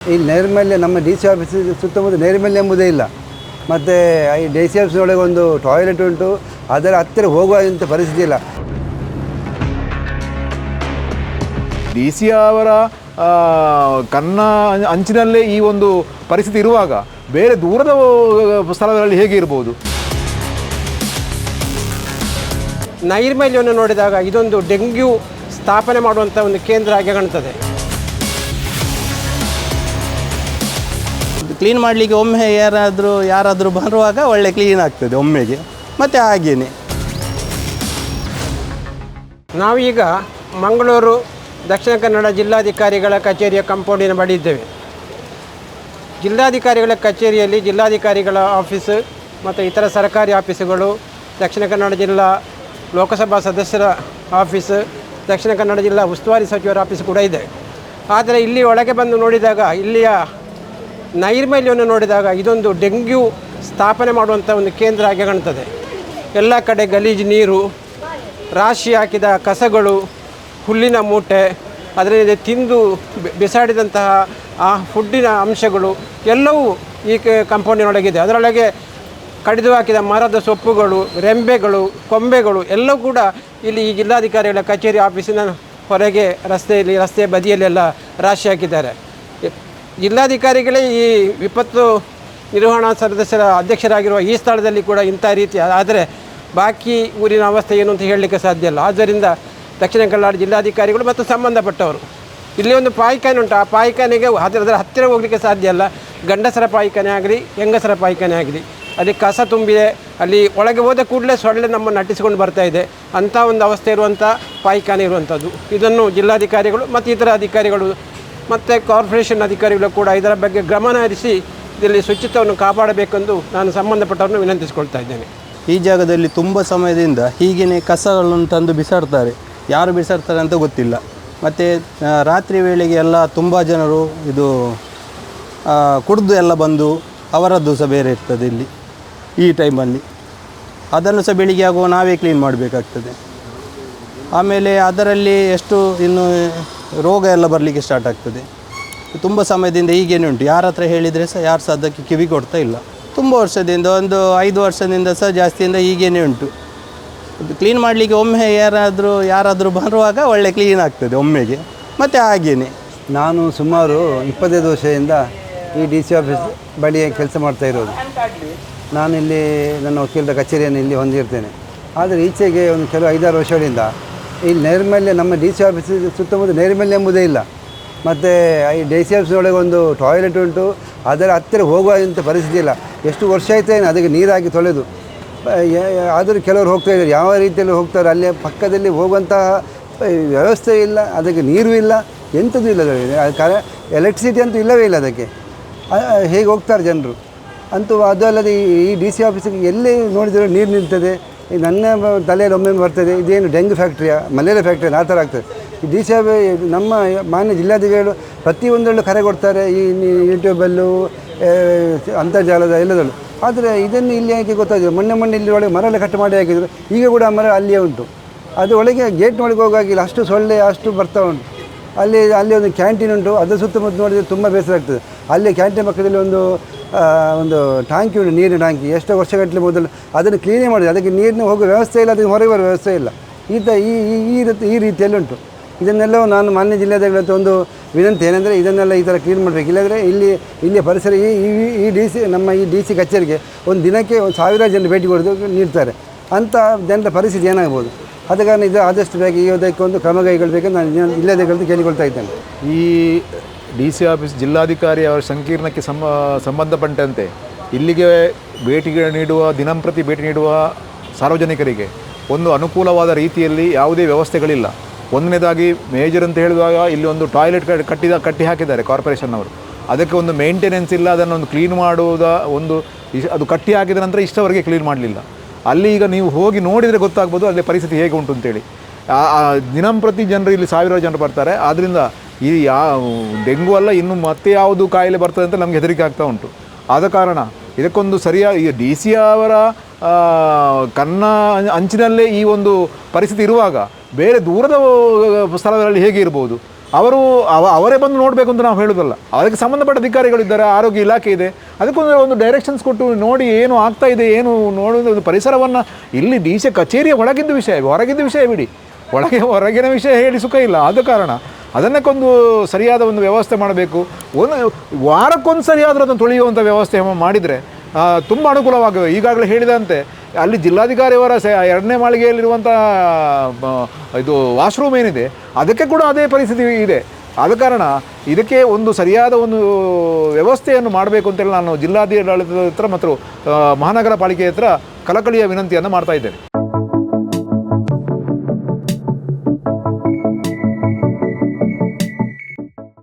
ಈ ನೈರ್ಮಲ್ಯ ನಮ್ಮ ಡಿ ಸಿ ಆಫೀಸ್ ಸುತ್ತಮುತ್ತ ನೈರ್ಮಲ್ಯ ಎಂಬುದೇ ಇಲ್ಲ. ಮತ್ತು ಈ ಡಿ ಸಿ ಆಫೀಸ್ನೊಳಗೆ ಒಂದು ಟಾಯ್ಲೆಟ್ ಉಂಟು ಅದರ ಹತ್ತಿರ ಹೋಗುವಂಥ ಪರಿಸ್ಥಿತಿ ಇಲ್ಲ. ಡಿ ಸಿ ಅವರ ಕನ್ನ ಅಂಚಿನಲ್ಲೇ ಈ ಒಂದು ಪರಿಸ್ಥಿತಿ ಇರುವಾಗ ಬೇರೆ ದೂರದ ಸ್ಥಳಗಳಲ್ಲಿ ಹೇಗೆ ಇರ್ಬೋದು? ನೈರ್ಮಲ್ಯವನ್ನು ನೋಡಿದಾಗ ಇದೊಂದು ಡೆಂಗ್ಯೂ ಸ್ಥಾಪನೆ ಮಾಡುವಂಥ ಒಂದು ಕೇಂದ್ರ ಆಗಿ ಕಾಣ್ತದೆ ಕ್ಲೀನ್ ಮಾಡಲಿಕ್ಕೆ ಒಮ್ಮೆ ಯಾರಾದರೂ ಯಾರಾದರೂ ಬರುವಾಗ ಒಳ್ಳೆ ಕ್ಲೀನ್ ಆಗ್ತದೆ ಒಮ್ಮೆಗೆ. ಮತ್ತು ಹಾಗೇನೆ. ನಾವೀಗ ಮಂಗಳೂರು, ದಕ್ಷಿಣ ಕನ್ನಡ ಜಿಲ್ಲಾಧಿಕಾರಿಗಳ ಕಚೇರಿಯ ಕಂಪೌಂಡಿನ ಬಳಿ ಇದ್ದೇವೆ. ಜಿಲ್ಲಾಧಿಕಾರಿಗಳ ಕಚೇರಿಯಲ್ಲಿ ಜಿಲ್ಲಾಧಿಕಾರಿಗಳ ಆಫೀಸ್ ಮತ್ತು ಇತರ ಸರ್ಕಾರಿ ಆಫೀಸುಗಳು ದಕ್ಷಿಣ ಕನ್ನಡ ಜಿಲ್ಲಾ ಲೋಕಸಭಾ ಸದಸ್ಯರ ಆಫೀಸ್ ದಕ್ಷಿಣ ಕನ್ನಡ ಜಿಲ್ಲಾ ಉಸ್ತುವಾರಿ ಸಚಿವರ ಆಫೀಸ್ ಕೂಡ ಇದೆ. ಆದರೆ ಇಲ್ಲಿ ಒಳಗೆ ಬಂದು ನೋಡಿದಾಗ ಇಲ್ಲಿಯ ನೈರ್ಮಲ್ಯವನ್ನು ನೋಡಿದಾಗ ಇದೊಂದು ಡೆಂಗ್ಯೂ ಸ್ಥಾಪನೆ ಮಾಡುವಂಥ ಒಂದು ಕೇಂದ್ರ ಆಗಿ ಕಾಣ್ತದೆ. ಎಲ್ಲ ಕಡೆ ಗಲೀಜು ನೀರು, ರಾಶಿ ಹಾಕಿದ ಕಸಗಳು, ಹುಲ್ಲಿನ ಮೂಟೆ, ಅದರಿಂದ ತಿಂದು ಬಿಸಾಡಿದಂತಹ ಆ ಫುಡ್ಡಿನ ಅಂಶಗಳು ಎಲ್ಲವೂ ಈ ಕಂಪೌಂಡಿನೊಳಗಿದೆ. ಅದರೊಳಗೆ ಕಡಿದು ಹಾಕಿದ ಮರದ ಸೊಪ್ಪುಗಳು, ರೆಂಬೆಗಳು, ಕೊಂಬೆಗಳು ಎಲ್ಲವೂ ಕೂಡ ಇಲ್ಲಿ ಈ ಜಿಲ್ಲಾಧಿಕಾರಿಗಳ ಕಚೇರಿ ಆಫೀಸಿನ ಹೊರಗೆ ರಸ್ತೆಯಲ್ಲಿ ರಸ್ತೆ ಬದಿಯಲ್ಲೆಲ್ಲ ರಾಶಿ ಹಾಕಿದ್ದಾರೆ. ಜಿಲ್ಲಾಧಿಕಾರಿಗಳೇ ಈ ವಿಪತ್ತು ನಿರ್ವಹಣಾ ಸದಸ್ಯರ ಅಧ್ಯಕ್ಷರಾಗಿರುವ ಈ ಸ್ಥಳದಲ್ಲಿ ಕೂಡ ಇಂಥ ರೀತಿ, ಆದರೆ ಬಾಕಿ ಊರಿನ ಅವಸ್ಥೆ ಏನು ಅಂತ ಹೇಳಲಿಕ್ಕೆ ಸಾಧ್ಯ ಇಲ್ಲ. ಆದ್ದರಿಂದ ದಕ್ಷಿಣ ಕನ್ನಡ ಜಿಲ್ಲಾಧಿಕಾರಿಗಳು ಮತ್ತು ಸಂಬಂಧಪಟ್ಟವರು, ಇಲ್ಲಿ ಒಂದು ಪಾಯಿಖಾನೆ ಉಂಟು. ಆ ಪಾಯಿಖಾನೆಗೆ ಅದರ ಅದರ ಹತ್ತಿರ ಹೋಗಲಿಕ್ಕೆ ಸಾಧ್ಯ ಇಲ್ಲ. ಗಂಡಸರ ಪಾಯಿಖಾನೆ ಆಗಲಿ, ಹೆಂಗಸರ ಪಾಯಿಖಾನೆ ಆಗಲಿ, ಅಲ್ಲಿ ಕಸ ತುಂಬಿದೆ, ಅಲ್ಲಿ ಒಳಗೆ ಹೋದ ಕೂಡಲೇ ಸೊಳ್ಳೆ ನಮ್ಮನ್ನು ನಟಿಸಿಕೊಂಡು ಬರ್ತಾ ಇದೆ. ಅಂಥ ಒಂದು ಅವಸ್ಥೆ ಇರುವಂಥ ಪಾಯಿಖಾನೆ ಇರುವಂಥದ್ದು. ಇದನ್ನು ಜಿಲ್ಲಾಧಿಕಾರಿಗಳು ಮತ್ತು ಇತರ ಅಧಿಕಾರಿಗಳು ಮತ್ತು ಕಾರ್ಪೊರೇಷನ್ ಅಧಿಕಾರಿಗಳು ಕೂಡ ಇದರ ಬಗ್ಗೆ ಗಮನ ಹರಿಸಿ ಇದರಲ್ಲಿ ಶುಚಿತ್ವವನ್ನು ಕಾಪಾಡಬೇಕೆಂದು ನಾನು ಸಂಬಂಧಪಟ್ಟವರನ್ನು ವಿನಂತಿಸಿಕೊಳ್ತಾ ಇದ್ದೇನೆ. ಈ ಜಾಗದಲ್ಲಿ ತುಂಬ ಸಮಯದಿಂದ ಹೀಗೇನೆ ಕಸಗಳನ್ನು ತಂದು ಬಿಸಾಡ್ತಾರೆ. ಯಾರು ಬಿಸಾಡ್ತಾರೆ ಅಂತ ಗೊತ್ತಿಲ್ಲ. ಮತ್ತು ರಾತ್ರಿ ವೇಳೆಗೆ ಎಲ್ಲ ತುಂಬ ಜನರು ಇದು ಕುಡಿದು ಎಲ್ಲ ಬಂದು ಅವರದ್ದು ಸಹ ಬೇರೆ ಇರ್ತದೆ ಇಲ್ಲಿ, ಈ ಟೈಮಲ್ಲಿ ಅದನ್ನು ಸಹ ಬೆಳಿಗ್ಗೆ ಆಗುವ ನಾವೇ ಕ್ಲೀನ್ ಮಾಡಬೇಕಾಗ್ತದೆ. ಆಮೇಲೆ ಅದರಲ್ಲಿ ಎಷ್ಟು ಇನ್ನು ರೋಗ ಎಲ್ಲ ಬರಲಿಕ್ಕೆ ಸ್ಟಾರ್ಟ್ ಆಗ್ತದೆ. ತುಂಬ ಸಮಯದಿಂದ ಈಗೇನು ಉಂಟು. ಯಾರ ಹತ್ರ ಹೇಳಿದರೆ ಸಹ ಯಾರು ಸಹ ಅದಕ್ಕೆ ಕಿವಿ ಕೊಡ್ತಾ ಇಲ್ಲ. ತುಂಬ ವರ್ಷದಿಂದ, ಒಂದು ಐದು ವರ್ಷದಿಂದ ಸಹ ಜಾಸ್ತಿಯಿಂದ ಈಗೇನೇ ಉಂಟು. ಕ್ಲೀನ್ ಮಾಡಲಿಕ್ಕೆ ಒಮ್ಮೆ ಯಾರಾದರೂ ಯಾರಾದರೂ ಬರುವಾಗ ಒಳ್ಳೆ ಕ್ಲೀನ್ ಆಗ್ತದೆ ಒಮ್ಮೆಗೆ. ಮತ್ತು ಹಾಗೇನೆ. ನಾನು ಸುಮಾರು ಇಪ್ಪತ್ತೈದು ವರ್ಷದಿಂದ ಈ ಡಿ ಸಿ ಆಫೀಸ್ ಬಳಿ ಕೆಲಸ ಮಾಡ್ತಾ ಇರೋದು. ನಾನಿಲ್ಲಿ ನನ್ನ ವಕೀಲರ ಕಚೇರಿಯನ್ನು ಇಲ್ಲಿ ಹೊಂದಿರ್ತೇನೆ. ಆದರೆ ಈಚೆಗೆ ಒಂದು ಕೆಲವು ಐದಾರು ವರ್ಷಗಳಿಂದ ಈ ನೈರ್ಮಲ್ಯ ನಮ್ಮ ಡಿ ಸಿ ಆಫೀಸ್ ಸುತ್ತಮುತ್ತ ನೈರ್ಮಲ್ಯ ಎಂಬುದೇ ಇಲ್ಲ. ಮತ್ತು ಈ ಡಿ ಸಿ ಆಫೀಸ್ನೊಳಗೆ ಒಂದು ಟಾಯ್ಲೆಟ್ ಉಂಟು, ಅದರ ಹತ್ತಿರ ಹೋಗುವಂಥ ಪರಿಸ್ಥಿತಿ ಇಲ್ಲ. ಎಷ್ಟು ವರ್ಷ ಆಯ್ತು ಏನು? ಅದಕ್ಕೆ ನೀರಾಗಿ ತೊಳೆದು. ಆದರೂ ಕೆಲವರು ಹೋಗ್ತಾ ಇದ್ದಾರೆ. ಯಾವ ರೀತಿಯಲ್ಲಿ ಹೋಗ್ತಾರೆ? ಅಲ್ಲೇ ಪಕ್ಕದಲ್ಲಿ ಹೋಗುವಂತಹ ವ್ಯವಸ್ಥೆ ಇಲ್ಲ, ಅದಕ್ಕೆ ನೀರು ಇಲ್ಲ, ಎಂಥದ್ದು ಇಲ್ಲ ಕಾರ ಎಲೆಕ್ಟ್ರಿಸಿಟಿ ಅಂತೂ ಇಲ್ಲವೇ ಇಲ್ಲ ಅದಕ್ಕೆ. ಹೇಗೆ ಹೋಗ್ತಾರೆ ಜನರು? ಅಂತೂ ಅದು ಅಲ್ಲದೆ ಈ- ಡಿ ಸಿ ಆಫೀಸಿಗೆ ಎಲ್ಲಿ ನೋಡಿದರೂ ನೀರು ನಿಲ್ತದೆ ನನ್ನ ತಲೆಯಲ್ಲಿ ಒಮ್ಮೆ ಬರ್ತದೆ, ಇದೇನು ಡೆಂಗ್ಯೂ ಫ್ಯಾಕ್ಟ್ರಿಯಾ ಮಲೇರಿಯಾ ಫ್ಯಾಕ್ಟ್ರಿ ಆ? ಥರ ಆಗ್ತದೆ. ಡಿ ಸಿ ನಮ್ಮ ಮಾನ್ಯ ಜಿಲ್ಲಾಧಿಕಾರಿಗಳು ಪ್ರತಿಯೊಂದರಲ್ಲೂ ಕರೆ ಕೊಡ್ತಾರೆ, ಈ ಯೂಟ್ಯೂಬಲ್ಲು ಅಂತರ್ಜಾಲದ ಎಲ್ಲದರಲ್ಲೂ. ಆದರೆ ಇದನ್ನು ಇಲ್ಲಿ ಯಾಕೆ ಗೊತ್ತಾಗಿದೆ ಮೊನ್ನೆ ಮೊನ್ನೆ ಇಲ್ಲಿ ಒಳಗೆ ಮರ ಎಲ್ಲ ಕಟ್ ಮಾಡಿ ಹಾಕಿದ್ರು. ಈಗ ಕೂಡ ಮರ ಅಲ್ಲಿಯೇ ಉಂಟು. ಅದು ಒಳಗೆ ಗೇಟ್ ಒಳಗೆ ಅಷ್ಟು ಸೊಳ್ಳೆ, ಅಷ್ಟು ಬರ್ತಾ ಉಂಟು. ಅಲ್ಲಿ ಅಲ್ಲಿ ಒಂದು ಕ್ಯಾಂಟೀನ್ ಉಂಟು. ಅದರ ಸುತ್ತಮುತ್ತ ನೋಡಿದರೆ ತುಂಬ ಬೇಸರ ಆಗ್ತದೆ. ಅಲ್ಲಿ ಕ್ಯಾಂಟೀನ್ ಪಕ್ಕದಲ್ಲಿ ಒಂದು ಒಂದು ಟ್ಯಾಂಕಿ ಉಂಟು, ನೀರಿನ ಟ್ಯಾಂಕಿ. ಎಷ್ಟೋ ವರ್ಷಗಟ್ಟಲೆ ಮೊದಲು ಅದನ್ನು ಕ್ಲೀನೇ ಮಾಡಿದೆ ಅದಕ್ಕೆ ನೀರಿನ ಹೋಗೋ ವ್ಯವಸ್ಥೆ ಇಲ್ಲ, ಅದಕ್ಕೆ ಹೊರಗೆ ಬರೋ ವ್ಯವಸ್ಥೆ ಇಲ್ಲ. ಈ ತ, ಈ, ಈ- ರೀತಿ, ಈ ರೀತಿಯಲ್ಲಿ ಉಂಟು. ಇದನ್ನೆಲ್ಲ ನಾನು ಮಾನ್ಯ ಜಿಲ್ಲಾಧಿಕಾರಿ ಒಂದು ವಿನಂತಿ ಏನಂದರೆ, ಇದನ್ನೆಲ್ಲ ಈ ಥರ ಕ್ಲೀನ್ ಮಾಡಬೇಕು. ಇಲ್ಲಾಂದರೆ ಇಲ್ಲಿ, ಇಲ್ಲಿಯ ಪರಿಸರ ಈ, ಈ- ಡಿ ಸಿ ನಮ್ಮ ಈ ಡಿ ಸಿ ಕಚೇರಿಗೆ ಒಂದು ದಿನಕ್ಕೆ ಒಂದು ಸಾವಿರಾರು ಜನ ಭೇಟಿ ಕೊಡೋದು ನೀಡ್ತಾರೆ. ಅಂಥ ಜನರ ಪರಿಸ್ಥಿತಿ ಏನಾಗ್ಬೋದು? ಆದ ಕಾರಣ ಇದು ಆದಷ್ಟು ಬೇಗ ಈ ಒಂದು ಕ್ರಮ ಕೈಗೊಳ್ಳಬೇಕಂತ ನಾನು ಇಲ್ಲದೆ ಜಿಲ್ಲಾಧಿಕಾರಿ ಕೇಳಿಕೊಳ್ತಾ ಇದ್ದೇನೆ. ಈ ಡಿ ಸಿ ಆಫೀಸ್ ಜಿಲ್ಲಾಧಿಕಾರಿ ಅವರ ಸಂಕೀರ್ಣಕ್ಕೆ ಸಂಬ, ಸಂಬಂಧಪಟ್ಟಂತೆ ಇಲ್ಲಿಗೆ ಭೇಟಿ ನೀಡುವ ದಿನಂಪ್ರತಿ ಭೇಟಿ ನೀಡುವ ಸಾರ್ವಜನಿಕರಿಗೆ ಒಂದು ಅನುಕೂಲವಾದ ರೀತಿಯಲ್ಲಿ ಯಾವುದೇ ವ್ಯವಸ್ಥೆಗಳಿಲ್ಲ. ಒಂದನೇದಾಗಿ ಮೇಜರ್ ಅಂತ ಹೇಳಿದಾಗ ಇಲ್ಲಿ ಒಂದು ಟಾಯ್ಲೆಟ್ ಕಟ್ಟಿದ, ಕಟ್ಟಿ ಹಾಕಿದ್ದಾರೆ ಕಾರ್ಪೊರೇಷನ್ನವರು ಅದಕ್ಕೆ ಒಂದು ಮೇಂಟೆನೆನ್ಸ್ ಇಲ್ಲ, ಅದನ್ನು ಒಂದು ಕ್ಲೀನ್ ಮಾಡುವುದ ಒಂದು ಅದು ಕಟ್ಟಿ ಹಾಕಿದ ನಂತರ ಇಷ್ಟವರೆಗೆ ಕ್ಲೀನ್ ಮಾಡಲಿಲ್ಲ. ಅಲ್ಲಿ ಈಗ ನೀವು ಹೋಗಿ ನೋಡಿದರೆ ಗೊತ್ತಾಗ್ಬೋದು ಅಲ್ಲಿ ಪರಿಸ್ಥಿತಿ ಹೇಗೆ ಉಂಟು ಅಂತೇಳಿ. ದಿನಂಪ್ರತಿ ಜನರು ಇಲ್ಲಿ ಸಾವಿರಾರು ಜನರು ಬರ್ತಾರೆ. ಆದ್ದರಿಂದ ಈ ಯಾ, ಡೆಂಗು ಅಲ್ಲ, ಇನ್ನು ಮತ್ತೆ ಯಾವುದು ಕಾಯಿಲೆ ಬರ್ತದೆ ಅಂತ ನಮಗೆ ಹೆದರಿಕೆ ಆಗ್ತಾ ಉಂಟು. ಆದ ಕಾರಣ ಇದಕ್ಕೊಂದು ಸರಿಯಾಗಿ ಈಗ ಡಿ ಸಿ ಅವರ ಕನ್ನ ಅಂಚಿನಲ್ಲೇ ಈ ಒಂದು ಪರಿಸ್ಥಿತಿ ಇರುವಾಗ ಬೇರೆ ದೂರದ ಸ್ಥಳಗಳಲ್ಲಿ ಹೇಗೆ ಇರ್ಬೋದು? ಅವರು ಅವ ಅವರೇ ಬಂದು ನೋಡಬೇಕು ಅಂತ ನಾವು ಹೇಳೋದಲ್ಲ. ಅದಕ್ಕೆ ಸಂಬಂಧಪಟ್ಟ ಅಧಿಕಾರಿಗಳು ಇದ್ದಾರೆ, ಆರೋಗ್ಯ ಇಲಾಖೆ ಇದೆ. ಅದಕ್ಕೊಂದು ಒಂದು ಡೈರೆಕ್ಷನ್ಸ್ ಕೊಟ್ಟು ನೋಡಿ ಏನು ಆಗ್ತಾ ಇದೆ, ಏನು ನೋಡೋದು ಒಂದು ಪರಿಸರವನ್ನು ಇಲ್ಲಿ ಸಿ ಕಚೇರಿಯ ಒಳಗಿದ್ದ ವಿಷಯ ಹೊರಗಿದ್ದ ವಿಷಯ ಬಿಡಿ. ಒಳಗೆ, ಹೊರಗಿನ ವಿಷಯ ಹೇಳಿ ಸುಖ ಇಲ್ಲ, ಆದ ಕಾರಣ ಅದನ್ನಕ್ಕೊಂದು ಸರಿಯಾದ ಒಂದು ವ್ಯವಸ್ಥೆ ಮಾಡಬೇಕು. ಒಂದು ವಾರಕ್ಕೊಂದು ಸರಿಯಾದರೂ ಅದನ್ನು ತೊಳೆಯುವಂಥ ವ್ಯವಸ್ಥೆ ಮಾಡಿದರೆ ತುಂಬ ಅನುಕೂಲವಾಗಿದೆ ಈಗಾಗಲೇ ಹೇಳಿದಂತೆ ಅಲ್ಲಿ ಜಿಲ್ಲಾಧಿಕಾರಿಯವರ ಸ ಎರಡನೇ ಮಾಳಿಗೆಯಲ್ಲಿರುವಂಥ ಇದು ವಾಶ್ರೂಮ್ ಏನಿದೆ, ಅದಕ್ಕೆ ಕೂಡ ಅದೇ ಪರಿಸ್ಥಿತಿ ಇದೆ. ಆದ ಕಾರಣ ಇದಕ್ಕೆ ಒಂದು ಸರಿಯಾದ ಒಂದು ವ್ಯವಸ್ಥೆಯನ್ನು ಮಾಡಬೇಕು ಅಂತೇಳಿ ನಾನು ಜಿಲ್ಲಾಧಿಕಾರಿ ಹತ್ರ ಮತ್ತು ಮಹಾನಗರ ಪಾಲಿಕೆ ಹತ್ರ ಕಳಕಳಿಯ ವಿನಂತಿಯನ್ನು ಮಾಡ್ತಾ ಇದ್ದೇನೆ.